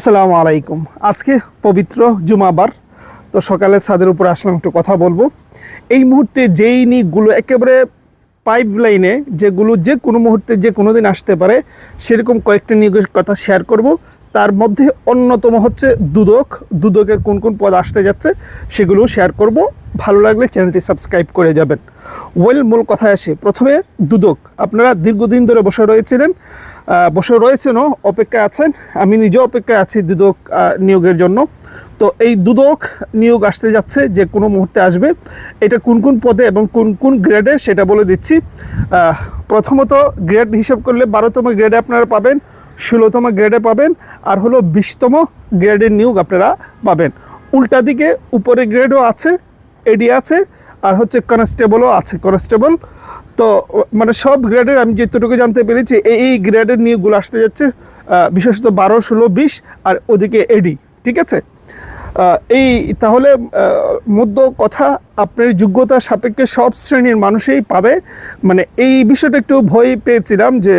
আসসালামু আলাইকুম। আজকে পবিত্র জুমাবার, তো সকালে ছাদের উপর আসলাম, একটু কথা বলব। এই মুহূর্তে যেই নিগুলো একেবারে পাইপ লাইনে যেগুলো যে কোনো মুহূর্তে যে কোনো দিন আসতে পারে, সেরকম কয়েকটি নিয়োগের কথা শেয়ার করব। তার মধ্যে অন্যতম হচ্ছে দুদক। দুদকের কোন কোন পদ আসতে যাচ্ছে সেগুলো শেয়ার করব। ভালো লাগলে চ্যানেলটি সাবস্ক্রাইব করে যাবেন। ওয়েল, মূল কথায় আসে। প্রথমে, দুদক। আপনারা দীর্ঘদিন ধরে বসে রয়েছিলেন বসে রয়েছেনও, অপেক্ষায় আছেন। আমি নিজেও অপেক্ষায় আছি দুদক নিয়োগের জন্য। তো এই দুদক নিয়োগ আসতে যাচ্ছে, যে কোনো মুহূর্তে আসবে। এটা কোন কোন পদে এবং কোন কোন গ্রেডে সেটা বলে দিচ্ছি। প্রথমত গ্রেড হিসাব করলে বারোতম গ্রেডে আপনারা পাবেন, ষোলোতম গ্রেডে পাবেন, আর হলো বিশতম গ্রেডের নিয়োগ আপনারা পাবেন। উল্টা দিকে উপরে গ্রেডও আছে এডি আছে আর হচ্ছে কনস্টেবলও আছে কনস্টেবল তো মানে সব গ্রেডের আমি যেটুকু জানতে পেরেছি, এই এই গ্রেডের নিয়োগগুলো আসতে যাচ্ছে বিশেষত বারো, ষোলো, বিশ আর ওদিকে এডি ঠিক আছে? এই, তাহলে মধ্য কথা, আপনার যোগ্যতা সাপেক্ষে সব শ্রেণির মানুষই পাবে। মানে এই বিষয়টা একটু ভয় পেয়েছিলাম যে,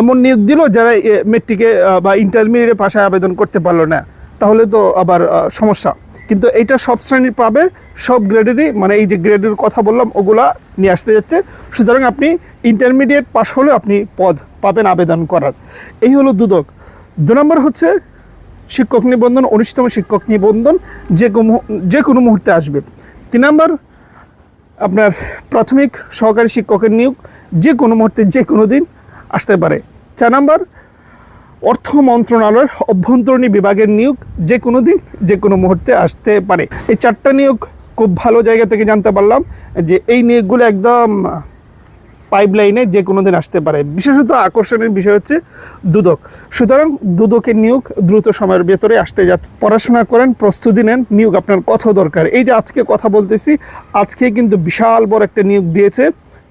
এমন নিয়োগ দিল যারা মেট্রিকে বা ইন্টারমিডিয়েট পাশে আবেদন করতে পারল না। তাহলে তো আবার সমস্যা। কিন্তু এইটা সব শ্রেণির পাবে, সব গ্রেডেরই মানে এই যে গ্রেডের কথা বললাম, ওগুলা নিয়ে আসতে যাচ্ছে। সুতরাং আপনি ইন্টারমিডিয়েট পাশ হলে আপনি পদ পাবেন আবেদন করার। এই হলো দুদক। দু নম্বর হচ্ছে শিক্ষক নিবন্ধন, উনিশতম শিক্ষক নিবন্ধন, যে যে কোনো মুহূর্তে আসবে। তিন নম্বর, আপনার প্রাথমিক সহকারী শিক্ষকের নিয়োগ, যে কোনো মুহূর্তে, যে কোনো দিন আসতে পারে। চার নাম্বার অর্থ মন্ত্রণালয়ের অভ্যন্তরীণ বিভাগের নিয়োগ যে কোনো দিন, যে কোনো মুহূর্তে আসতে পারে। এই চারটা নিয়োগ খুব ভালো জায়গা থেকে জানতে পারলাম যে এই নিয়োগগুলো একদম পাইপলাইনে যে কোনো দিন আসতে পারে। বিশেষত আকর্ষণের বিষয় হচ্ছে দুদক। সুতরাং দুদকের নিয়োগ দ্রুত সময়ের ভেতরে আসতে যাচ্ছে পড়াশোনা করেন, প্রস্তুতি নেন, নিয়োগ আপনার কত দরকার। এই যে আজকে কথা বলতেছি, আজকে কিন্তু বিশাল বড় একটা নিয়োগ দিয়েছে।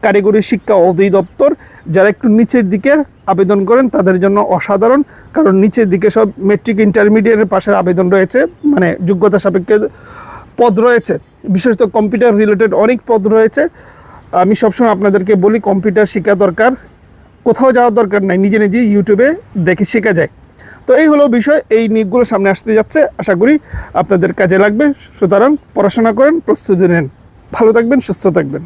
কারিগরি শিক্ষা অধিদপ্তর যারা একটু নিচের দিকের আবেদন করেন তাদের জন্য অসাধারণ, কারণ নিচের দিকে সব মেট্রিক ইন্টারমিডিয়েটের পাশের আবেদন রয়েছে মানে যোগ্যতা সাপেক্ষে পদ রয়েছে। বিশেষত কম্পিউটার রিলেটেড অনেক পদ রয়েছে। আমি সবসময় আপনাদেরকে বলি কম্পিউটার শেখা দরকার। কোথাও যাওয়ার দরকার নাই, নিজে নিজে ইউটিউবে দেখে শেখা যায়। তো এই হলো বিষয়, এই নিয়োগগুলো সামনে আসতে যাচ্ছে, আশা করি আপনাদের কাজে লাগবে। সুতরাং পড়াশোনা করেন, প্রস্তুতি নেন। ভালো থাকবেন, সুস্থ থাকবেন।